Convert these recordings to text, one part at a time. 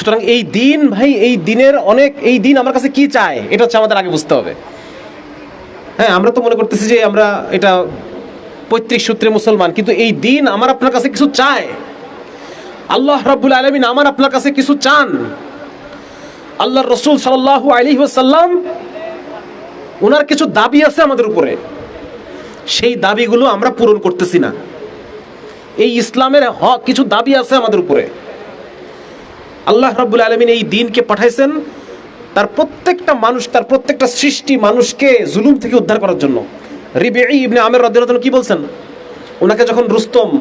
সুতরাং এই দিন, ভাই, এই দিনের অনেক, এই দিন আমার কাছে কি চায়, এটা হচ্ছে আমাদের আগে বুঝতে হবে। হ্যাঁ আমরা তো মনে করতেছি যে আমরা এটা পৈতৃক সূত্রে মুসলমান, কিন্তু এই দিন আমার আপনার কাছে কিছু চায়। আল্লাহ রাব্বুল আলমিন আমার আপনার কাছে কিছু চান। আল্লাহ রসুল সাল্লাহ আলী সাল্লাম ওনার কিছু দাবি আছে আমাদের উপরে। সেই দাবিগুলো আমরা পূরণ করতেছি না। এই ইসলামের হক, কিছু দাবি আছে আমাদের উপরে। আল্লাহ রাব্বুল আলমিন এই দিনকে পাঠাইছেন তার প্রত্যেকটা মানুষ, তার প্রত্যেকটা সৃষ্টি মানুষকে জুলুম থেকে উদ্ধার করার জন্য। রিবে ইবনে আমের রদ্দান কি বলছেন? ওনাকে যখন রুস্তম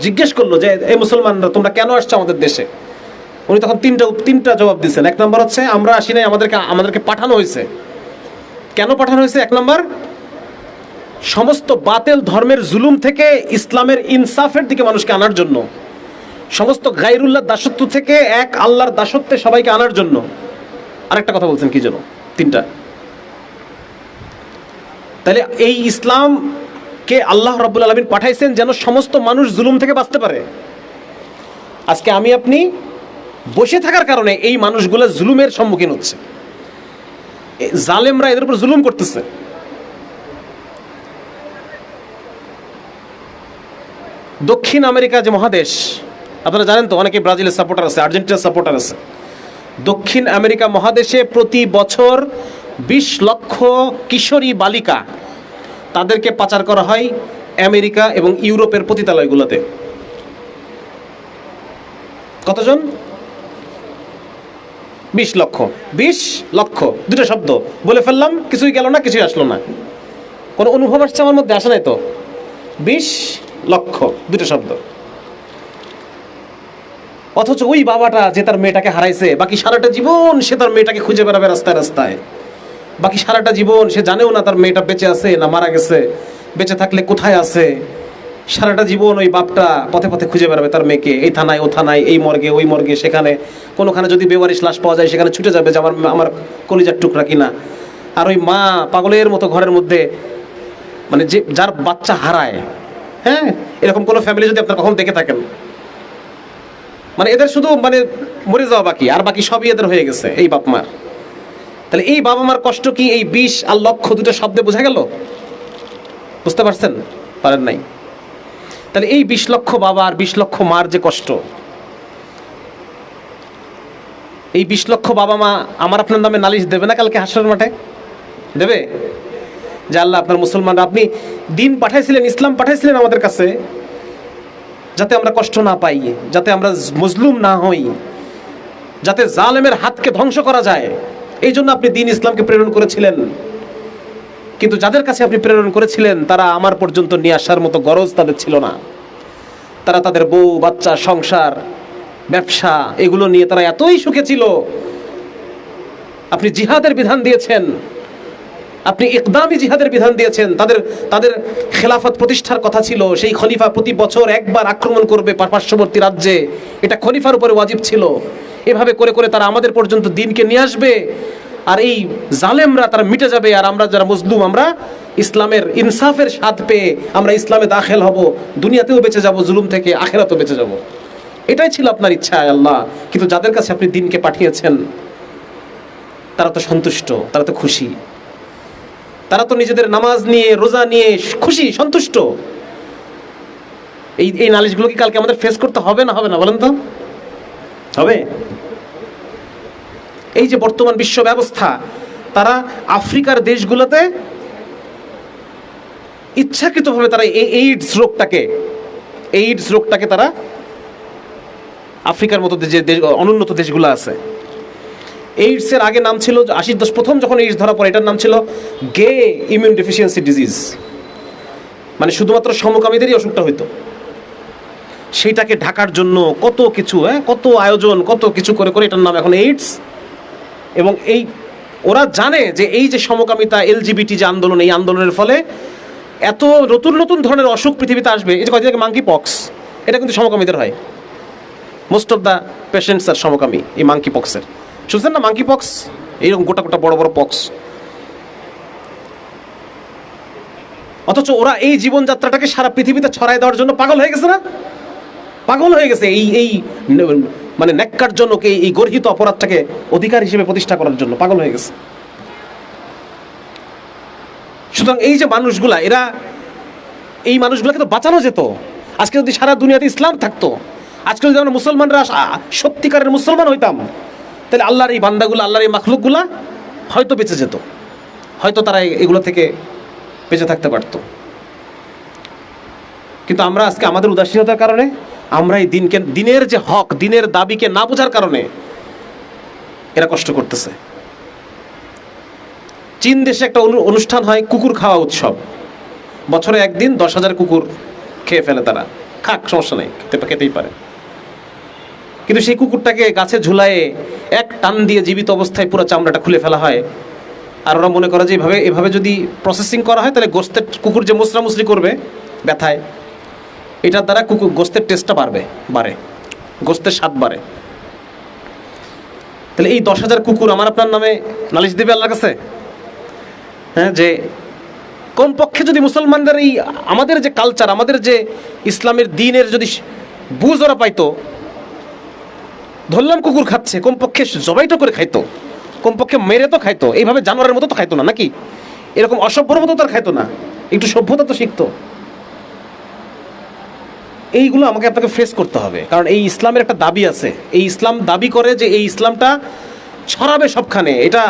জিজ্ঞেস করল যে এই মুসলমানরা, তোমরা কেন আসছো আমাদের দেশে? উনি তখন তিনটা তিনটা জবাব দিচ্ছেন। এক নম্বর হচ্ছে, আমরা আসি নাই, আমাদেরকে আমাদেরকে পাঠানো হয়েছে। কেন পাঠানো হয়েছে? এক নম্বর, সমস্ত বাতেল ধর্মের জুলুম থেকে ইসলামের ইনসাফের দিকে মানুষকে আনার জন্য। সমস্ত গাইরুল্লাহ দাসত্ব থেকে এক আল্লাহর দাসত্বে সবাইকে আনার জন্য। আরেকটা কথা বলছেন কি জন্য তিনটা। তাহলে এই ইসলামকে আল্লাহ রাব্বুল আলমিন পাঠাইছেন যেন সমস্ত মানুষ জুলুম থেকে বাঁচতে পারে। আজকে আমি আপনি বসে থাকার কারণে এই মানুষগুলো জুলুমের সম্মুখীন হচ্ছে। জালেমরা এদের উপর জুলুম করতেছে। দক্ষিণ আমেরিকা যে মহাদেশ আপনারা জানেন তো, অনেকে ব্রাজিলের সাপোর্টার আছে, আর্জেন্টিনার সাপোর্টার আছে। দক্ষিণ আমেরিকা মহাদেশে প্রতি বছর বিশ লক্ষ কিশোরী বালিকা তাদেরকে পাচার করা হয় আমেরিকা এবং ইউরোপের পতিতালয়গুলোতে। কতজন? বিশ লক্ষ। বিশ লক্ষ, দুটো শব্দ। বলে ফেললাম, কিছুই গেল না, কিছুই আসলো না। কোনো অনুভব আসছে আমার মধ্যে? আসে নাই তো? বিশ লক্ষ, দুটো শব্দ। অথচ ওই বাবাটা যে তার মেয়েটাকে হারাইছে, বাকি সারাটা জীবন সে তার মেয়েটাকে খুঁজে বেড়াবে রাস্তায় রাস্তায়। বাকি সারাটা জীবন সে জানেও না তার মেয়েটা বেঁচে আছে না মারা গেছে, বেঁচে থাকলে কোথায় আছে। সারাটা জীবন ওই বাপটা পথে পথে খুঁজে বেড়াবে তার মেয়েকে, এই থানায়, ও থানায়, এই মর্গে, ওই মর্গে, সেখানে। কোনোখানে যদি বেওয়ারিশ লাশ পাওয়া যায়, সেখানে ছুটে যাবে যে আমার আমার কলিজার টুকরা কিনা। আর ওই মা পাগলের মতো ঘরের মধ্যে মানে যে, যার বাচ্চা হারায় হ্যাঁ? এরকম কোনো ফ্যামিলি যদি আপনার কখন দেখে থাকেন? মানে এদের শুধু মানে মরে যাওয়া বাকি, আর বাকি সবই এদের হয়ে গেছে, এই বাপ মার তাহলে এই বাবা মার কষ্ট কি এই বিষ আর লক্ষ্য দুটো শব্দে বোঝা গেল? বুঝতে পারছেন? পারেন নাই। তাহলে এই বিশ লক্ষ বাবা আর বিশ লক্ষ মার যে কষ্ট, এই বিশ লক্ষ বাবা মা আমার আপনার নামে নালিশ দেবে না কালকে হাসর মাঠে? দেবে? যে আল্লাহ আপনার মুসলমানরা, আপনি দিন পাঠাইছিলেন, ইসলাম পাঠাইছিলেন আমাদের কাছে যাতে আমরা কষ্ট না পাই, যাতে আমরা মজলুম না হই, যাতে জালেমের হাতকে ধ্বংস করা যায়। এই জন্য আপনি দিন ইসলামকে প্রেরণ করেছিলেন। কিন্তু যাদের কাছে আপনি প্রেরণ করেছিলেন, তারা আমার পর্যন্ত নিয়ে আসার মতো গরজ তাদের ছিল না। তারা তাদের বউ, বাচ্চা, সংসার, ব্যবসা, এগুলো নিয়ে তারা এতই সুখে ছিল। আপনি জিহাদের বিধান দিয়েছেন। আপনি ইকদামি জিহাদের বিধান দিয়েছেন, তাদের তাদের খেলাফত প্রতিষ্ঠার কথা ছিল, সেই খলিফা প্রতি বছর একবার আক্রমণ করবে পার্শ্ববর্তী রাজ্যে। এটা খলিফার উপরে ওয়াজিব ছিল। এভাবে করে করে তারা আমাদের পর্যন্ত দিনকে নিয়ে আসবে। আর এই জালেমরা তারা মিটে যাবে, আর আমরা যারা মজলুম, আমরা ইসলামের ইনসাফের স্বাদ পেয়ে আমরা ইসলামে দাখিল হব, দুনিয়াতেও বেঁচে যাব, জুলুম থেকে আখেরাতেও বেঁচে যাব। এটাই ছিল আপনার ইচ্ছা আল্লাহ। কিন্তু যাদের কাছে আপনি দিনকে পাঠিয়েছেন, তারা তো সন্তুষ্ট, তারা তো খুশি। তারা তো নিজেদের নামাজ নিয়ে, রোজা নিয়ে খুশি, সন্তুষ্ট। এই এই নালিশগুলো কি কালকে আমাদের ফেস করতে হবে না হবে না, বলেন তো? হবে? এই যে বর্তমান বিশ্ব ব্যবস্থা, তারা আফ্রিকার দেশগুলোতে ইচ্ছাকৃতভাবে তারা এই এইডস রোগটাকে এইডস রোগটাকে তারা আফ্রিকার মতো যে অনুন্নত দেশগুলো আছে এইডসের আগে নাম ছিল আশির দশ প্রথম যখন এইডস ধরা পড়ে, এটার নাম ছিল গে ইমিউন ডেফিসিয়েন্সি ডিজিজ মানে শুধুমাত্র সমকামীদেরই অসুখটা হইতো। সেইটাকে ঢাকার জন্য কত কিছু হ্যাঁ কত আয়োজন, কত কিছু করে করে এটার নাম এখন এইডস এবং এই, ওরা জানে যে এই যে সমকামিতা এলজিবিটি যে আন্দোলন, এই আন্দোলনের ফলে এত নতুন নতুন ধরনের অসুখ পৃথিবীতে আসবে। এই যে কয়েকদিন আগে মাঙ্কি পক্স এটা কিন্তু সমকামীদের হয়। মোস্ট অফ দ্য পেশেন্টস আর সমকামী, এই মাঙ্কি পক্সের শুনছেন না মাঙ্কি পক্স এইরকম গোটা গোটা বড় বড় পক্স অথচ ওরা এই জীবনযাত্রাটাকে সারা পৃথিবীতে ছড়াই দেওয়ার জন্য পাগল হয়ে গেছে না পাগল হয়ে গেছে এই এই মানে ন্যাক্কারজনক এই এই গর্হিত অপরাধটাকে অধিকার হিসেবে প্রতিষ্ঠা করার জন্য পাগল হয়ে গেছে সুতরাং এই যে মানুষগুলা এরা এই মানুষগুলাকে তো বাঁচানো যেত আজকে যদি সারা দুনিয়াতে ইসলাম থাকতো আজকে যদি আমরা মুসলমানরা সত্যিকারের মুসলমান হইতাম তাহলে আল্লাহর এই বান্দাগুলো, আল্লাহর এই মাখলুকগুলা হয়তো বেঁচে যেত। হয়তো তারা এগুলো থেকে বেঁচে থাকতে পারতো। কিন্তু আমরা আজকে আমাদের উদাসীনতার কারণে, আমরা এই দিনকে, দিনের যে হক, দিনের দাবিকে না বোঝার কারণে এরা কষ্ট করতেছে। চীন দেশে একটা অনু- অনুষ্ঠান হয়, কুকুর খাওয়া উৎসব। বছরে একদিন দশ হাজার কুকুর খেয়ে ফেলে তারা। খাক, সমস্যা নেই, খেতে, খেতেই পারে। কিন্তু সেই কুকুরটাকে গাছে ঝুলায়ে এক টান দিয়ে জীবিত অবস্থায় পুরো চামড়াটা খুলে ফেলা হয়। আর ওরা মনে করে যে এভাবে এভাবে যদি প্রসেসিং করা হয়, তাহলে গোস্তের কুকুর যে মুসরা মুসরি করবে, ব্যথায়, এটার দ্বারা কুকুর গোস্তের টেস্টটা বাড়বে, বাড়ে। গোস্তের স্বাদ বাড়ে। তাহলে এই দশ হাজার কুকুর আমার আপনার নামে নালিশ দেবে আল্লাহর কাছে? হ্যাঁ যে কমপক্ষে যদি মুসলমানদের এই আমাদের যে কালচার আমাদের যে ইসলামের দিনের যদি বুঝ ওরা পাইতো ধরলাম কুকুর খাচ্ছে, কমপক্ষে জবাইটা করে খাইতো, কমপক্ষে মেরে তো খাইতো, এইভাবে জানোয়ারের মতো তো খাইতো না নাকি? এরকম অসভ্যর মতো তার খাইতো না, একটু সভ্যতা তো শিখতো। এইগুলো আমাকে আপনাকে ফেস করতে হবে, কারণ এই ইসলামের একটা দাবি আছে। এই ইসলাম দাবি করে যে এই ইসলামটা ছড়াবে সবখানে, এটা